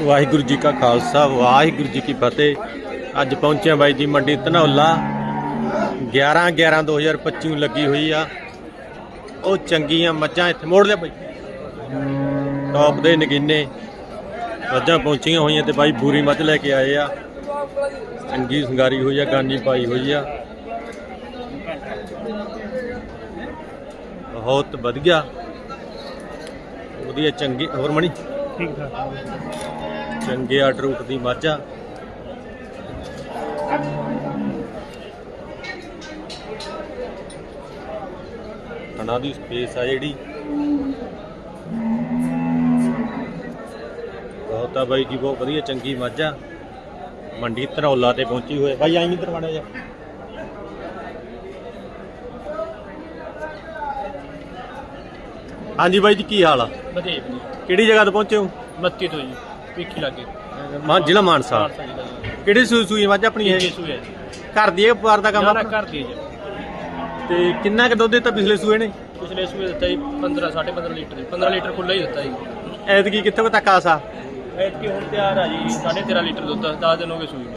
ਵਾਹਿਗੁਰੂ ਜੀ ਕਾ ਖਾਲਸਾ, ਵਾਹਿਗੁਰੂ ਜੀ ਕੀ ਫਤਿਹ। ਅੱਜ ਪਹੁੰਚਿਆ ਬਾਈ ਜੀ ਮੰਡੀ ਧਨੌਲਾ। 11 11 2025 ਨੂੰ ਲੱਗੀ ਹੋਈ ਆ। ਉਹ ਚੰਗੀਆਂ ਮੱਝਾਂ ਇੱਥੇ ਮੋੜ ਲਿਆ ਬਾਈ। ਟੌਪ ਦੇ ਨਗੀਨੇ। ਮੱਝਾਂ ਪਹੁੰਚੀਆਂ ਹੋਈਆਂ ਤੇ ਬਾਈ ਬੂਰੀ ਮੱਝ ਲੈ ਕੇ ਆਏ ਆ। ਚੰਗੀ ਸੰਗਾਰੀ ਹੋਈ ਆ ਗਾਨੀ ਪਾਈ ਹੋਈ ਆ। ਬਹੁਤ ਵਧੀਆ। ਵਧੀਆ, ਚੰਗੀ। ਹੋਰ ਮਣੀ? ਠੀਕ ਠਾਕ। ਚੰਗੇ ਆਰਡਰ ਉੱਠਦੀ ਮਾਝਾ। ਕਣਾ ਦੀ ਸਪੇਸ ਆ ਜਿਹੜੀ। ਬਹੁਤ ਆ ਬਾਈ ਜੀ, ਬਹੁਤ ਵਧੀਆ, ਚੰਗੀ ਮਾਝਾ। ਮੰਡੀ ਧਨੌਲਾ ਤੇ ਪਹੁੰਚੀ ਹੋਏ। ਬਾਈ, ਆਈ ਇੱਧਰ ਮਾੜਾ ਜਾ ਹਾਂਜੀ ਬਾਈ ਜੀ ਕੀ ਹਾਲ ਆ? ਵਧੀਆ ਜੀ। ਕਿਹੜੀ ਜਗ੍ਹਾ ਤੇ ਪਹੁੰਚੇ ਹੋ? ਮੱਤੀ ਤੋਂ ਜੀ ਪੀਖੀ ਲੱਗੇ। ਮਾਂ ਜ਼ਿਲ੍ਹਾ ਮਾਨਸਾ। ਜੀ ਕਿਹੜੀ ਸੂਈ ਸੂਈ ਮੱਝ ਆਪਣੀ ਇਹ? ਹੈ ਘਰ ਦੀ ਇਹ ਵਪਾਰ ਦਾ ਕੰਮ ਆਪਣਾ? ਕਰ ਦੀ ਜੀ। ਤੇ ਕਿੰਨਾ ਕੁ ਦੁੱਧ ਦਿੱਤਾ ਪਿਛਲੇ ਸੂਏ ਨੇ? ਪਿਛਲੇ ਸੂਏ ਦਿੱਤਾ ਜੀ 15 15.5 ਲੀਟਰ 15 ਲੀਟਰ ਖੁੱਲਾ ਹੀ ਦਿੱਤਾ ਜੀ। ਐਤਕੀ ਕਿੱਥੋਂ ਕੁ ਤੱਕ ਆਸਾ ਐਤਕੀ ਹੁਣ ਤਿਆਰ ਆ ਜੀ 13.5 ਲੀਟਰ ਦੁੱਧ 10 ਦਿਨ ਹੋ ਗਏ ਸੂਈ ਨੂੰ।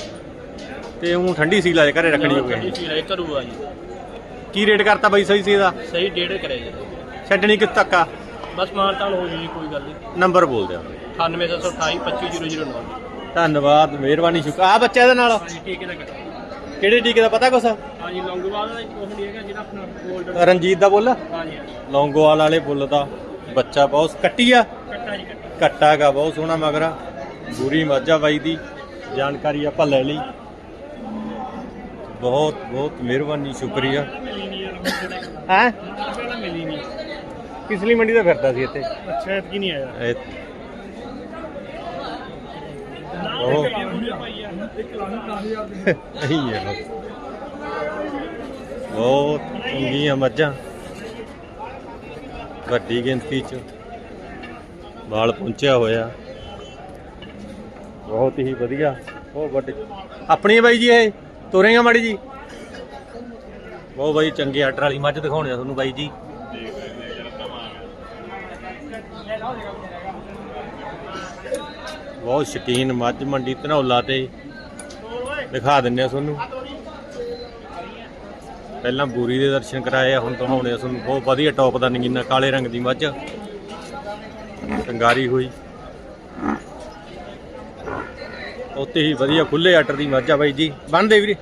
ਤੇ ਹੁਣ ਠੰਡੀ ਸੀ ਲਾ ਘਰੇ ਰੱਖਣੀ ਹੋ ਠੰਡੀ ਗਈ ਸੂਈ ਲੈ ਕਰੂ ਆ ਜੀ। ਕੀ ਰੇਟ ਕਰਤਾ ਬਾਈ ਸਹੀ ਸੀ ਇਹਦਾ ਸਹੀ ਡੇਢ ਕਰਿਆ ਜੀ। ਛੱਡਣੀ ਤੱਕ ਆ ਬਸ ਮਾਨ ਤਾਲ ਹੋ ਜੂ ਜੀ ਕੋਈ ਗੱਲ ਨਹੀਂ। ਨੰਬਰ ਬੋਲ ਦਿਓ। 98728 25009 ਧੰਨਵਾਦ ਮਿਹਰਬਾਨੀ ਸ਼ੁਕਰ। ਆ ਬੱਚਾ ਇਹਦੇ ਨਾਲ? ਹਾਂਜੀ ਠੀਕ ਹੈ ਤਾਂ ਕਿਹੜੇ ਟੀਕੇ ਦਾ ਪਤਾ ਕੁਛ? ਹਾਂਜੀ ਲੌਂਗੋਵਾਲ ਦਾ ਕੁਝ ਨਹੀਂ ਹੈਗਾ ਜਿਹੜਾ ਆਪਣਾ 골ਡ ਰਣਜੀਤ ਦਾ ਬੁੱਲ? ਹਾਂਜੀ ਲੌਂਗੋਵਾਲ ਵਾਲੇ ਬੁੱਲ ਦਾ ਬੱਚਾ ਬਹੁਤ ਕੱਟੀ ਆ। ਕੱਟਾ ਜੀ ਕੱਟਾ। ਬਹੁਤ ਸੋਹਣਾ ਮਗਰਾ ਬੁਰੀ ਮਾਝਾ ਬਾਈ ਦੀ। ਜਾਣਕਾਰੀ ਆਪਾਂ ਲੈ ਲਈ। ਬਹੁਤ ਬਹੁਤ ਮਿਹਰਬਾਨੀ ਸ਼ੁਕਰੀਆ। ਹੈ? ਕਿਸਲੀ ਮੰਡੀ ਦਾ ਫਿਰਦਾ ਸੀ ਇੱਥੇ। ਅੱਛਾ ਐਤਕੀ ਨਹੀਂ ਆਇਆ। ਇਹ- ਉਹ। ਨਹੀਂ ਹੈ ਬਹੁਤ ਚੰਗੀਆਂ ਮੱਝਾਂ। ਵੱਡੀ ਗਿਣਤੀ ਚ। ਵਾਲ ਪੁੰਚਿਆ ਹੋਇਆ। ਬਹੁਤ ਹੀ ਵਧੀਆ। ਬਹੁਤ ਵੱਡੇ। ਆਪਣੀ ਹੈ ਬਾਈ ਜੀ ਇਹ? ਤੋਰੇਗਾ ਮਾੜੀ ਜੀ? ਬਹੁਤ ਬਾਈ ਚੰਗੇ ਆਰਡਰ ਵਾਲੀ ਮੱਝ ਦਿਖਾਉਣੇ ਆ ਤੁਹਾਨੂੰ ਬਾਈ ਜੀ। ਬਹੁਤ ਸ਼ਕੀਨ, ਮੱਝ ਮੰਡੀ ਧਨੌਲਾ ਤੇ ਦਿਖਾ ਦਿੰਨੇ ਆ ਤੁਹਾਨੂੰ। ਪਹਿਲਾਂ ਬੂਰੀ ਦੇ ਦਰਸ਼ਨ ਕਰਾਏ ਆ, ਹੁਣ ਦਿਖਾਉਣੇ ਆ ਤੁਹਾਨੂੰ। ਬਹੁਤ ਵਧੀਆ ਟੌਪ ਦਾ ਨਗੀਨਾ, ਕਾਲੇ ਰੰਗ ਦੀ ਮੱਝ। ਕੰਗਾਰੀ ਹੋਈ। ਉੱਤੇ ਹੀ ਵਧੀਆ ਖੁੱਲੇ ਆਰਡਰ ਦੀ ਮੱਝ ਆ ਬਾਈ ਜੀ। ਬੰਨਦੇ ਵੀਰੇ।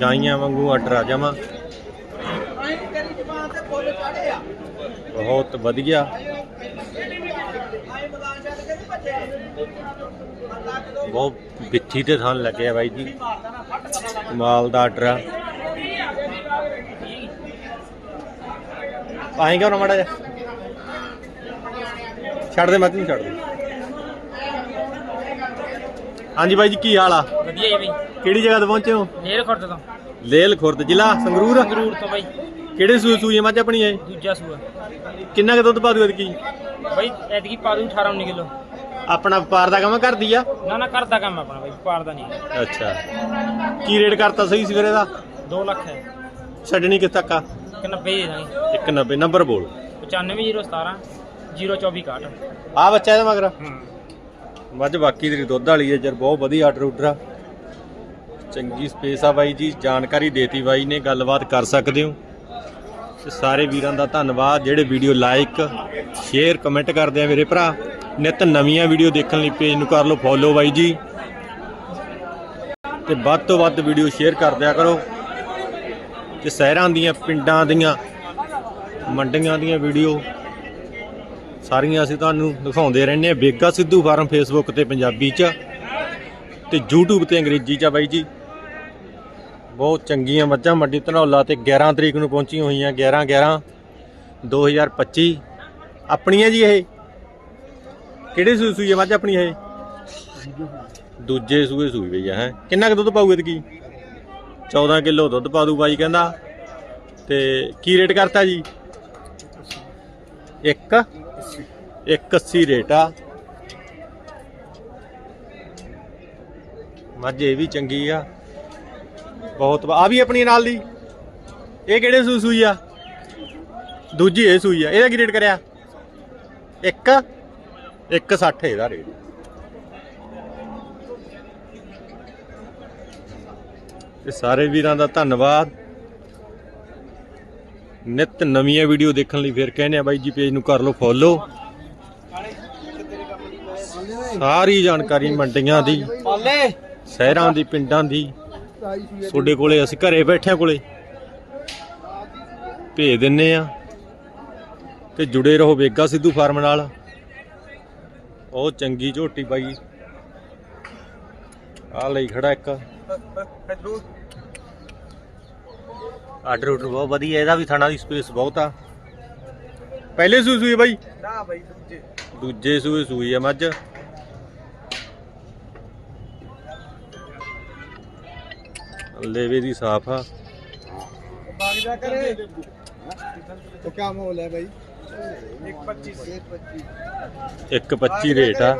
ਜਾਈਆਂ ਵਾਂਗੂ ਆਰਡਰ ਆ ਜਾਵਾਂ ਬਹੁਤ ਵਧੀਆ। ਬਹੁਤ ਵਿੱਥੀ ਤੇ ਥਾਂ ਲੱਗਿਆ ਬਾਈ ਜੀ। ਕਮਾਲ ਦਾ ਆਰਡਰ ਆ। ਆਏਗਾ ਨਾ ਮਾੜਾ ਛੱਡ ਦੇ ਮਤ ਨਹੀਂ ਛੱਡ ਦੇ ਹਾਂਜੀ ਬਾਈ ਜੀ ਕੀ ਹਾਲ ਆ? ਵਧੀਆ ਜੀ ਬਈ। ਕਿਹੜੀ ਜਗ੍ਹਾ ਤੇ ਪਹੁੰਚੇ ਹੋ? ਨੇਰ ਖੁਰਦ ਤੋਂ। ਲੇਲ ਖੁਰਦ ਜ਼ਿਲ੍ਹਾ ਸੰਗਰੂਰ। ਸੰਗਰੂਰ ਤੋਂ ਬਈ। ਕਿਹੜੇ ਸੂਏ ਸੂਏ ਮੱਝ ਆਪਣੀ ਇਹ? ਦੂਜਾ ਸੂਆ। ਕਿੰਨਾ ਕੁ ਦੁੱਧ ਪਾ ਦੂ ਐਤਕੀ? ਬਈ ਐਤਕੀ ਪਾ ਦੂੰ 18 19 ਕਿਲੋ। ਆਪਣਾ ਵਪਾਰ ਦਾ ਕੰਮ ਕਰਦੀ ਆ? ਨਾ ਨਾ ਕਰਦਾ ਕੰਮ ਆਪਣਾ ਬਈ ਪਾਰ ਦਾ ਨਹੀਂ। ਅੱਛਾ। ਕੀ ਰੇਟ ਕਰਤਾ ਸਹੀ ਸੀ ਵੀਰੇ ਦਾ 2 ਲੱਖ ਹੈ। ਛੱਡਣੀ ਕਿੱਥੇ ਤੱਕ ਆ? ਕਿ 90 ਦੇ ਦਾਂਗੇ 190 ਨੰਬਰ ਬੋਲ। 95017 02461 ਆ ਬੱਚਾ ਇਹਦਾ ਮਗਰ। ਹੂੰ। ਮੱਝ ਬਾਕੀ ਤੇਰੀ ਦੁੱਧ ਵਾਲੀ ਹੈ ਜਰ ਬਹੁਤ ਵਧੀਆ ਆਰਡਰ ਉਡਰ ਆ। ਚੰਗੀ ਸਪੇਸ ਆ ਬਾਈ ਜੀ, ਜਾਣਕਾਰੀ ਦੇਤੀ ਬਾਈ ਨੇ, ਗੱਲਬਾਤ ਕਰ ਸਕਦੇ ਹੋ। ਤੇ ਸਾਰੇ ਵੀਰਾਂ ਦਾ ਧੰਨਵਾਦ, ਜਿਹੜੇ ਵੀਡੀਓ ਲਾਈਕ ਸ਼ੇਅਰ ਕਮੈਂਟ ਕਰਦੇ ਆ ਮੇਰੇ ਭਰਾ। ਨਿਤ ਨਵੀਆਂ ਵੀਡੀਓ ਦੇਖਣ ਲਈ ਪੇਜ ਨੂੰ ਕਰ ਲਓ ਫੋਲੋ ਬਾਈ ਜੀ। ਤੇ ਵੱਧ ਤੋਂ ਵੱਧ ਵੀਡੀਓ ਸ਼ੇਅਰ ਕਰ ਦਿਆ ਕਰੋ। ਤੇ ਸ਼ਹਿਰਾਂ ਦੀਆਂ, ਪਿੰਡਾਂ ਦੀਆਂ, ਮੰਡੀਆਂ ਦੀਆਂ ਵੀਡੀਓ ਸਾਰੀਆਂ ਅਸੀਂ ਤੁਹਾਨੂੰ ਦਿਖਾਉਂਦੇ ਰਹਿੰਦੇ ਆ ਬੇਗਾ ਸਿੱਧੂ ਫਾਰਮ ਫੇਸਬੁੱਕ ਤੇ ਪੰਜਾਬੀ ਚ ਤੇ YouTube ਤੇ ਅੰਗਰੇਜ਼ੀ ਚ ਆ ਬਾਈ ਜੀ। ਬਹੁਤ ਚੰਗੀਆਂ ਮੱਝਾਂ, ਮੰਡੀ ਧਨੌਲਾ ਤੇ 11 ਤਰੀਕ ਨੂੰ ਪਹੁੰਚੀਆਂ ਹੋਈਆਂ 11 11 2025 ਆਪਣੀਆਂ ਜੀ ਇਹ? ਕਿਹੜੇ ਸੂਈ ਸੂਈ ਹੈ ਮੱਝ ਆਪਣੀ ਇਹ? ਦੂਜੇ ਸੂਏ ਸੂਈ ਪਈ ਹੈ। ਕਿੰਨਾ ਕੁ ਦੁੱਧ ਪਾਊ ਇਹਦੀ 14 ਕਿਲੋ ਦੁੱਧ ਪਾ ਦੂ ਬਾਈ ਕਹਿੰਦਾ। ਤੇ ਕੀ ਰੇਟ ਕਰਤਾ ਜੀ? ਇੱਕ? 180 ਰੇਟ ਆ। ਮੱਝ ਇਹ ਵੀ ਚੰਗੀ ਆ। ਬਹੁਤ ਆ ਵੀ ਆਪਣੀ ਨਾਲ ਦੀ। ਇਹ ਕਿਹੜੇ ਸੂ ਸੂਈ ਆ? ਦੂਜੀ ਇਹ ਸੂਈ ਆ। ਇਹਦਾ ਕੀ ਰੇਟ ਕਰਿਆ? ਇੱਕ? 160 ਇਹਦਾ ਰੇਟ। ਤੇ ਸਾਰੇ ਵੀਰਾਂ ਦਾ ਧੰਨਵਾਦ। ਨਿਤ ਨਵੀਆਂ ਵੀਡੀਓ ਦੇਖਣ ਲਈ ਫਿਰ ਕਹਿੰਦੇ ਆ ਬਾਈ ਜੀ ਪੇਜ ਨੂੰ ਕਰ ਲਓ ਫੋਲੋ। ਸਾਰੀ ਜਾਣਕਾਰੀ ਮੰਡੀਆਂ ਦੀ ਸ਼ਹਿਰਾਂ ਦੀ ਪਿੰਡਾਂ ਦੀ। ਤੁਹਾਡੇ ਕੋਲੇ ਅਸੀਂ ਘਰੇ ਬੈਠਿਆਂ ਕੋਲੇ। ਭੇਜ ਦਿੰਨੇ ਆ। ਤੇ ਜੁੜੇ ਰਹੋ ਵੇਗਾ ਸਿੱਧੂ ਫਾਰਮ ਨਾਲ। ਉਹ ਚੰਗੀ ਝੋਟੀ ਬਾਈ ਆ ਲਈ ਖੜਾ ਇੱਕ। ਆਰਡਰ ਉਡਰ ਬਹੁਤ ਵਧੀਆ ਇਹਦਾ ਵੀ ਥਾਣਾ ਦੀ ਸਪੇਸ ਬਹੁਤ ਆ। ਪਹਿਲੇ ਸੂਈ ਸੂਈ ਬਾਈ? ਨਾ ਬਾਈ ਦੂਜੇ। ਦੂਜੇ ਸੂਏ ਸੂਈ ਆ ਮੱਝ। लेवे दी साफ आ तो क्या माहौल है भाई एक पच्ची रेट आ